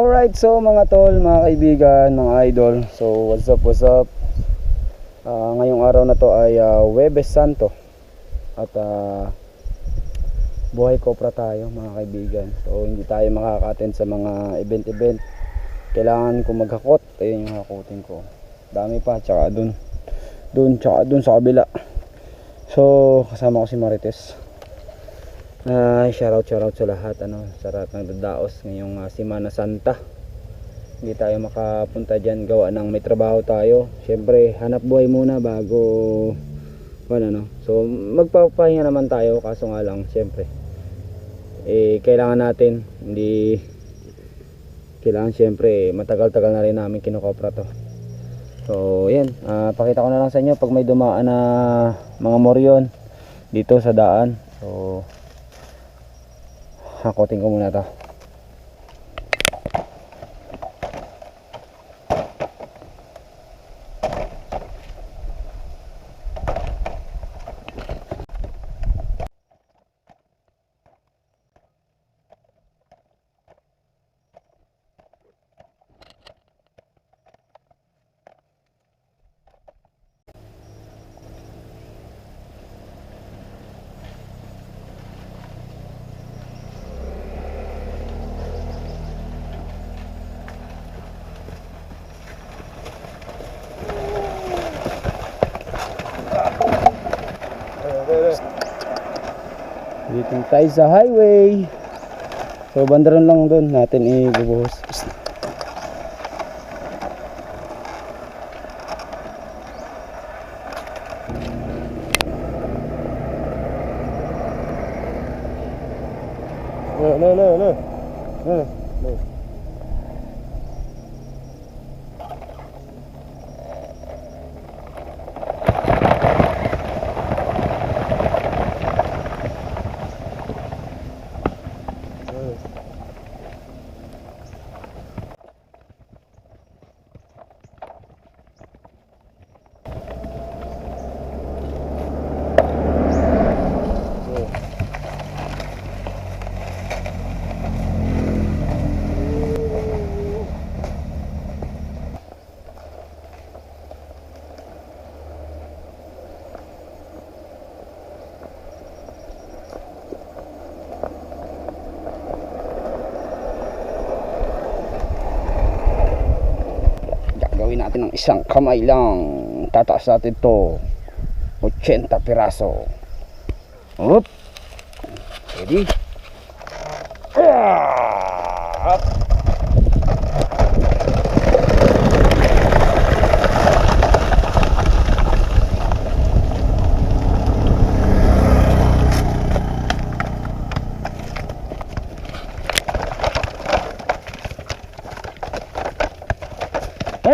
Alright, so mga tol, mga kaibigan, mga idol. So, what's up, what's up? Ah, ngayong araw na to ay ah, Webes Santo. At ah, buhay kopra tayo, mga kaibigan. So, hindi tayo makaka-attend sa mga event-event. Kailangan ko maghakot. Ayun yung hakutin ko. Dami pa, tsaka dun. Dun, tsaka dun sa kabila. So, kasama ko si Marites. Ay, shoutout, shoutout sa lahat, ano, sa lahat ng dadaos ngayong ah, Semana Santa. Hindi tayo makapunta dyan, gawa ng may trabaho tayo. Siyempre, hanap buhay muna bago, wala no. So, magpapahinga naman tayo, kaso nga lang, siyempre, eh, kailangan natin, hindi, kailangan siyempre, matagal-tagal na rin namin kinukopra to. So, yan, ah, pakita ko na lang sa inyo pag may dumaan na mga moryon dito sa daan. So, hakotin ko muna to dito tayo sa highway. So bandaran lang doon natin ibubuhos No, no, no, no. No, no. gagawin natin ng isang kamay lang tataas natin to 80 piraso Up. Ready? Ah! Up.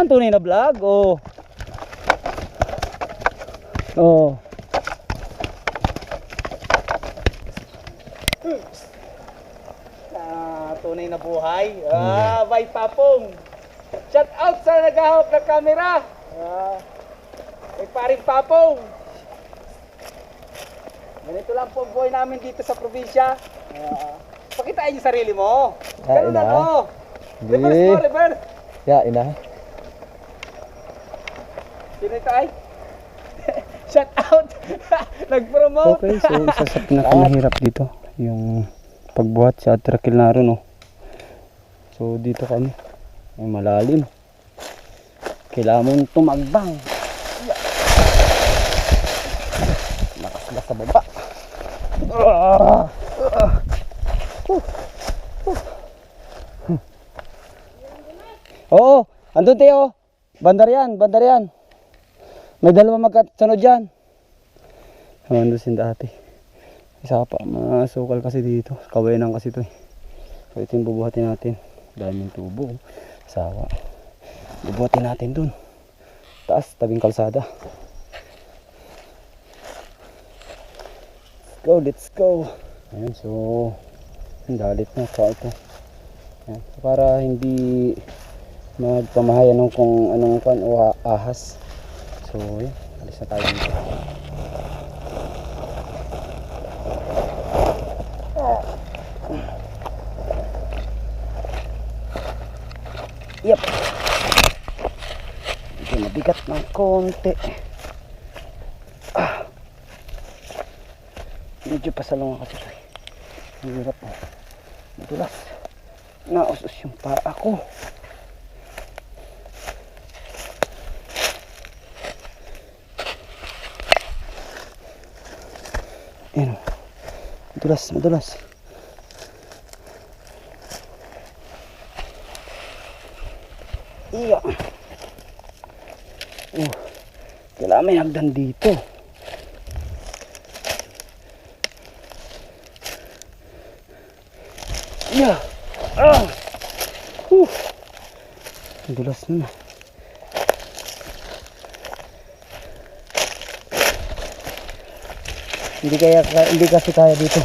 Yan ang tunay na vlog, oh. Oh. Ah, tunay na buhay. Ah, by Papong. Shout out sa naghahawak ng camera. Ah, paring Papong. Ganito lang po ang buhay namin dito sa probinsya. Ah, pakitain yung sarili mo. Ah, Ganun ina. lang, oh. Reverse mo, reverse. Ya, ina. Sino ito ay? Shout out. Nag-promote. Okay, so isa sa pinakamahirap dito, yung pagbuhat sa Trakilnaro, no. So dito kami, ay malalim. Kailangan mong tumagbang. Lakas na sa baba. Ah! Ah! Oo, andun tayo. Bandar yan, bandar yan. May dalawa magkasunod dyan. Amando sin dati. Isa pa, mga sukal kasi dito. Kawayanan kasi to eh. Ito yung bubuhatin natin. Daming tubo. Sawa. Bubuhatin natin dun. Taas, tabing kalsada. Let's go, let's go. Ayan, so ang dalit na pa ito. Ayan, para hindi magpamahayan ng kung anong pan o ah- ahas. So, yun. Alis na tayo dito. Yep. Medyo mabigat ng konti. Ah. Medyo pasalong ako dito. eh. Ang hirap po. Madulas. Nausos yung paa ko. Madulas, madulas. Iya. Oh, kailangan may hagdan dito. Iya. Ah. Uh. Madulas na. Hindi kaya hindi kasi kaya dito.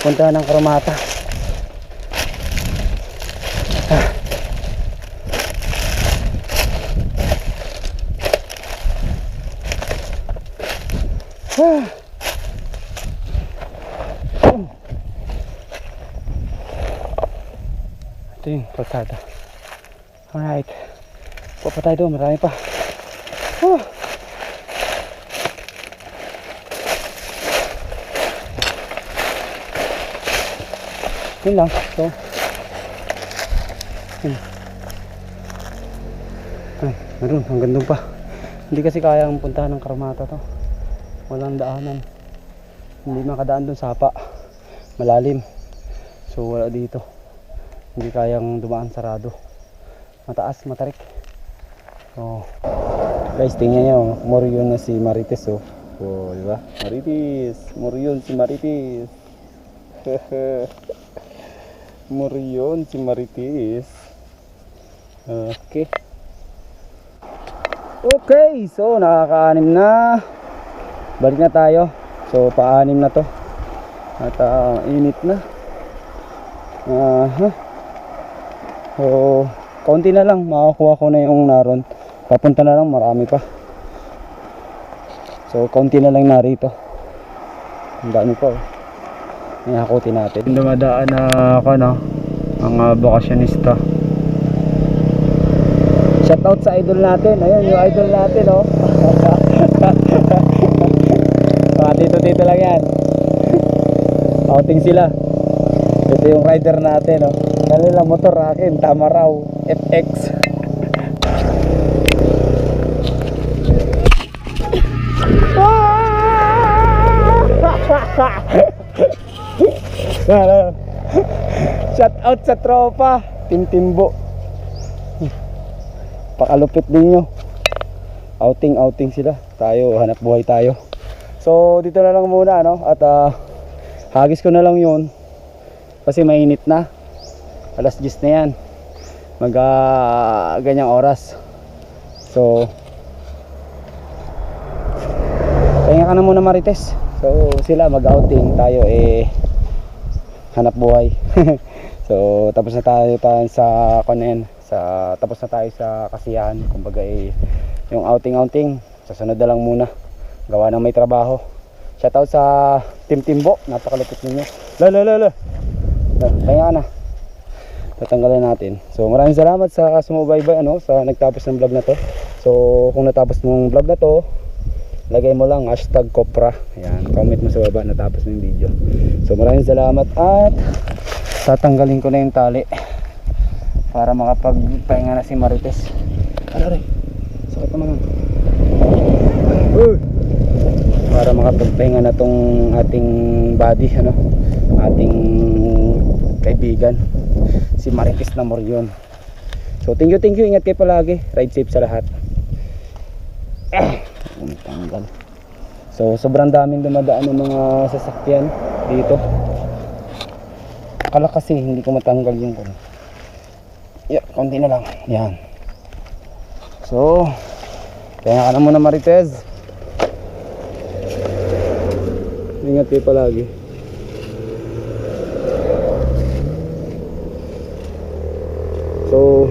Punta ng Karamata. Ah. Ito yung kalsada. Alright. Pa pa tayo doon. Marami pa. Ah. Yun lang. So. Ay, meron. Hanggang doon pa. Hindi kasi kayang puntahan ng Karamata to. Walang daanan. Hindi makadaan doon sa hapa. Malalim. So wala dito. Hindi kayang dumaan sarado. Mataas, matarik. Oh. Guys, tingnan nyo. Morion na si Marites oh. Oh, di ba? Marites. Morion si Marites. Morion si Marites. Okay. Okay, so nakakaanim na. Balik na tayo. So paanim na to. At ah, init na. Aha. So kaunti na lang makakuha ko na yung naron. Papunta na lang marami pa. So kaunti na lang narito. Ang dami pa oh. Inahakutin natin. Dumadaan na ako no. Mga bakasyonista. Shoutout sa idol natin. Ayun, yung idol natin, oh. Mga tito-tito lang yan. Outing sila. Ito yung rider natin, oh. Kanilang motor akin, tama raw. FX. Shout out sa tropa, Team Timbo. Pakalupit ninyo. Outing outing sila. Tayo hanap buhay tayo. So dito na lang muna no at ah, hagis ko na lang 'yun. Kasi mainit na. Alas 10 na 'yan. Mag ah, ganyang oras. So Kaya ka na muna Marites. So sila mag-outing, tayo eh hanap buhay. so tapos na tayo, tayo sa kunin, sa tapos na tayo sa kasiyahan. Kumbaga eh yung outing-outing, sa sunod na lang muna. Gawa ng may trabaho. Shoutout sa Team Timbo, napakalupit ninyo. La la la la. Kaya ka na. Tatanggalan natin. So maraming salamat sa sumubaybay ano, sa nagtapos ng vlog na to. So kung natapos mong vlog na to, lagay mo lang hashtag kopra ayan comment mo sa baba natapos ng video. So maraming salamat at tatanggalin ko na yung tali para makapagpahinga na si Marites. Ano rin? Sakit naman para makapagpahinga na tong ating body ano? Ating kaibigan si Marites na Morion. So thank you thank you. Ingat kayo palagi. Ride safe sa lahat tanggal so sobrang daming dumadaan ng mga sasakyan dito. Akala kasi hindi ko matanggal yung kuno yeah, konti na lang. Yan. So kaya ka na muna Marites. Ingat kayo palagi. So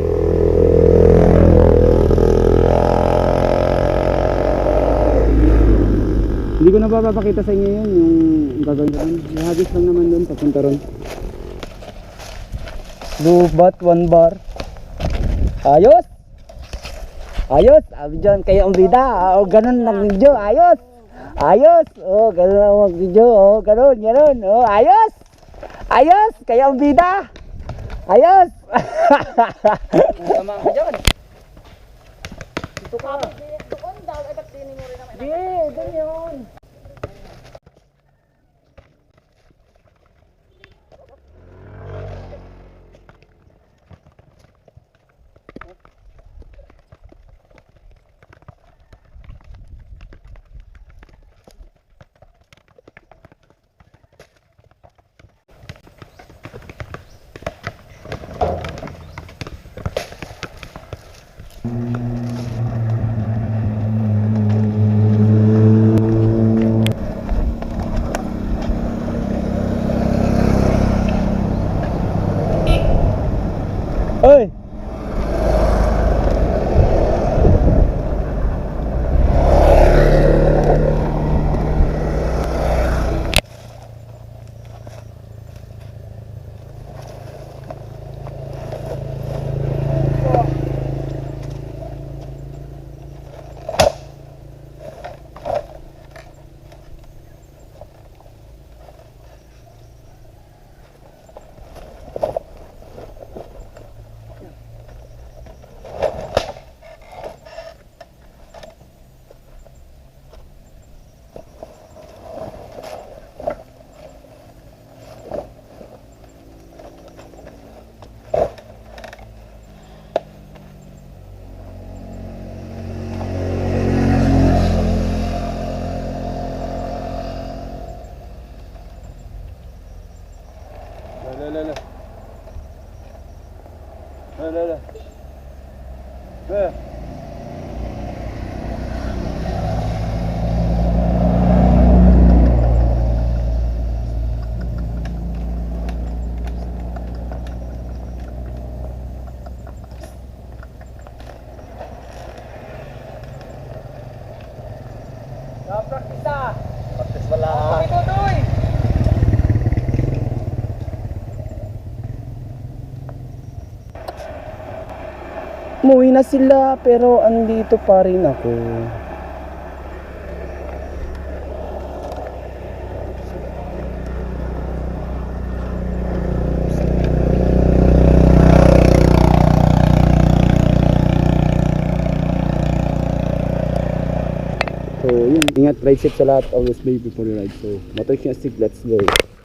Hindi papapakita sa inyo yun, yung gagawin ko. Nahagis lang naman doon, papunta ron. Blue bat, one bar. Ayos. Ayos. Sabi dyan, kayo ang bida. O, ganun lang video. Ayos. Ayos. O, ganun ang video. O, ganun, ganun. O, ayos. Ayos. Kayo ang bida. Ayos. Tama ka dyan. Dito ka. Doon daw, ba't tining mo rin naman? Di, doon yun. Umuwi na sila pero andito pa rin ako. So, yun. Ingat, ride safe sa lahat. Always baby for the ride. So, motor sig, let's go.